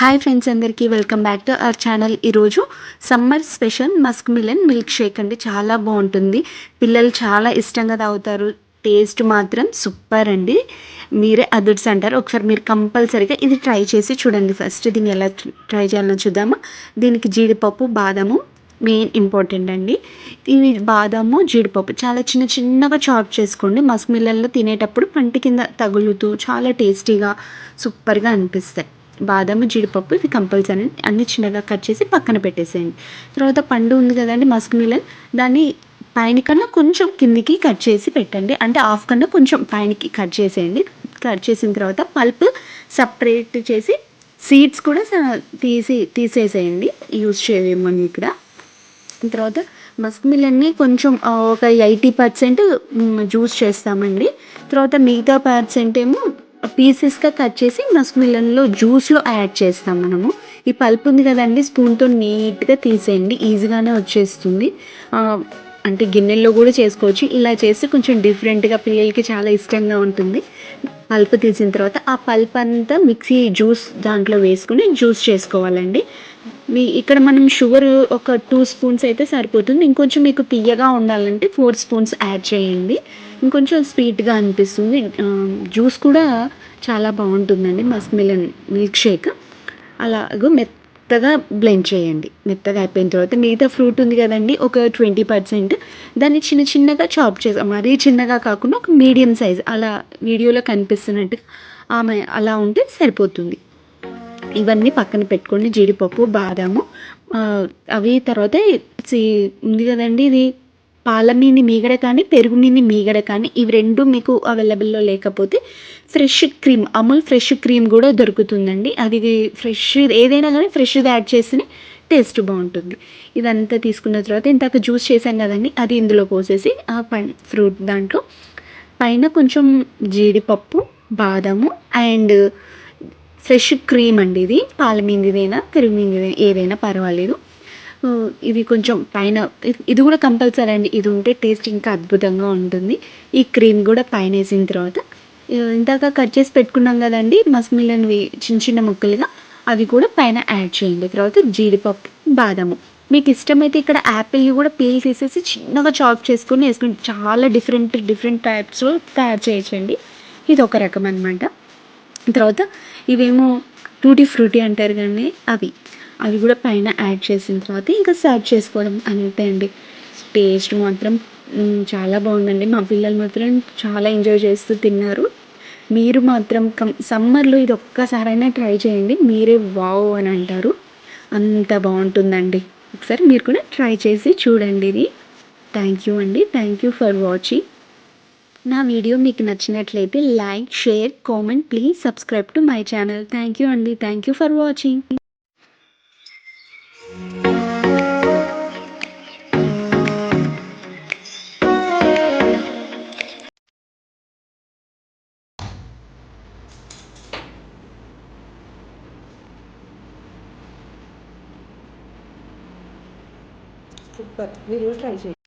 Hi friends అందరికీ welcome back to our channel ఈరోజు summer special musk melon milkshake అండి. చాలా బాగుంటుంది. పిల్లలు చాలా ఇష్టంగా తాగుతారు. టేస్ట్ మాత్రం సూపర్ అండి. మీరే అదుర్స్ అంటారు. ఒకసారి మీరు కంపల్సరీగా ఇది ట్రై చేసి చూడండి. ఫస్ట్ దీన్ని ఎలా ట్రై చేయాలో చూద్దాము. దీనికి జీడిపప్పు బాదము మెయిన్ ఇంపార్టెంట్ అండి. ఇవి బాదాము జీడిపప్పు చాలా చిన్న చిన్నగా చాప్ చేసుకోండి. మస్క్ మిల్లల్లో తినేటప్పుడు పంటి కింద తగులుతూ చాలా టేస్టీగా సూపర్గా అనిపిస్తాయి. బాదం జీడిపప్పు ఇవి కంపల్సరీ. అన్ని చిన్నగా కట్ చేసి పక్కన పెట్టేసేయండి. తర్వాత పండు ఉంది కదండి మస్క్ మిలన్. దాన్ని పైన కన్నా కొంచెం కిందికి కట్ చేసి పెట్టండి. అంటే హాఫ్ కన్నా కొంచెం పైనకి కట్ చేసేయండి. కట్ చేసిన తర్వాత పల్ప్ సపరేట్ చేసి సీడ్స్ కూడా తీసి తీసేసేయండి. యూజ్ చేయమని ఇక్కడ. తర్వాత మస్క్ మిలన్ని కొంచెం ఒక ఎయిటీ పర్సెంట్ జ్యూస్ చేస్తామండి. తర్వాత మిగతా పర్సెంట్ ఏమో పీసెస్గా కట్ చేసి మస్క్ మిలన్లో జ్యూస్లో యాడ్ చేస్తాం మనము. ఈ పల్ప్ ఉంది కదండి స్పూన్తో నీట్గా తీసేయండి ఈజీగానే వచ్చేస్తుంది. అంటే గిన్నెల్లో కూడా చేసుకోవచ్చు. ఇలా చేస్తే కొంచెం డిఫరెంట్గా పిల్లలకి చాలా ఇష్టంగా ఉంటుంది. పల్ప్ తీసిన తర్వాత ఆ పల్ప్ అంతా మిక్సీ జ్యూస్ దాంట్లో వేసుకుని జ్యూస్ చేసుకోవాలండి. మీ ఇక్కడ మనం షుగర్ ఒక టూ స్పూన్స్ అయితే సరిపోతుంది. ఇంకొంచెం మీకు తీయగా ఉండాలంటే ఫోర్ స్పూన్స్ యాడ్ చేయండి. ఇంకొంచెం స్వీట్గా అనిపిస్తుంది. జ్యూస్ కూడా చాలా బాగుంటుందండి. Musk melon milkshake. అలాగ మెత్తగా బ్లెండ్ చేయండి. మెత్తగా అయిపోయిన తర్వాత మిగతా ఫ్రూట్ ఉంది కదండి ఒక ట్వంటీ పర్సెంట్ దాన్ని చిన్న చిన్నగా చాప్ చేసాం మరీ చిన్నగా కాకుండా ఒక మీడియం సైజ్ అలా వీడియోలో కనిపిస్తున్నట్టు ఆమె అలా ఉంటే సరిపోతుంది. ఇవన్నీ పక్కన పెట్టుకోండి జీడిపప్పు బాదాము. అవి తర్వాత ఉంది కదండి ఇది. పాలమీని మీగడ కానీ పెరుగునీని మీగడ కానీ ఇవి రెండు మీకు అవైలబుల్లో లేకపోతే fresh cream Amul fresh cream కూడా దొరుకుతుందండి. అది ఫ్రెష్ ఏదైనా కానీ ఫ్రెష్ది యాడ్ చేస్తేనే టేస్ట్ బాగుంటుంది. ఇదంతా తీసుకున్న తర్వాత ఇంతక జ్యూస్ చేశాను కదండి అది ఇందులో పోసేసి ఆ పైన ఫ్రూట్ దాంట్లో పైన కొంచెం జీడిపప్పు బాదము అండ్ ఫ్రెష్ క్రీమ్ అండి ఇది. పాల మీందిదైనా పెరుగు మీందిదైనా ఏదైనా పర్వాలేదు. ఇవి కొంచెం పైన ఇది కూడా కంపల్సరీ అండి. ఇది ఉంటే టేస్ట్ ఇంకా అద్భుతంగా ఉంటుంది. ఈ క్రీమ్ కూడా పైన వేసిన తర్వాత ఇందాక కట్ చేసి పెట్టుకున్నాం కదండి మస్క్ చిన్న చిన్న ముక్కలుగా అవి కూడా పైన యాడ్ చేయండి. తర్వాత జీడిపప్పు బాదము. మీకు ఇష్టమైతే ఇక్కడ యాపిల్ కూడా పీల్ తీసేసి చిన్నగా చాప్ చేసుకొని వేసుకుని చాలా డిఫరెంట్ డిఫరెంట్ టైప్స్లో తయారు చేయొచ్చండి. ఇది ఒక రకం అనమాట తర్వాత ఇవేమో టూటీ ఫ్రూటీ అంటారు కానీ అవి. అవి కూడా పైన యాడ్ చేసిన తర్వాత ఇంకా సర్వ్ చేసుకోవడం అంతే అండి. టేస్ట్ మాత్రం చాలా బాగుందండి. మా పిల్లలు మాత్రం చాలా ఎంజాయ్ చేస్తూ తిన్నారు. మీరు మాత్రం కం సమ్మర్లో ఇది ఒక్కసారైనా ట్రై చేయండి. మీరే వావ్ అని అంటారు. అంత బాగుంటుందండి. ఒకసారి మీరు కూడా ట్రై చేసి చూడండి ఇది. థ్యాంక్ యూ అండి. Thank you for watching. నా వీడియో మీకు నచ్చినట్లయితే like share comment please subscribe to my channel. Thank you అండి. Thank you for watching. Super మీరు ట్రై చేయండి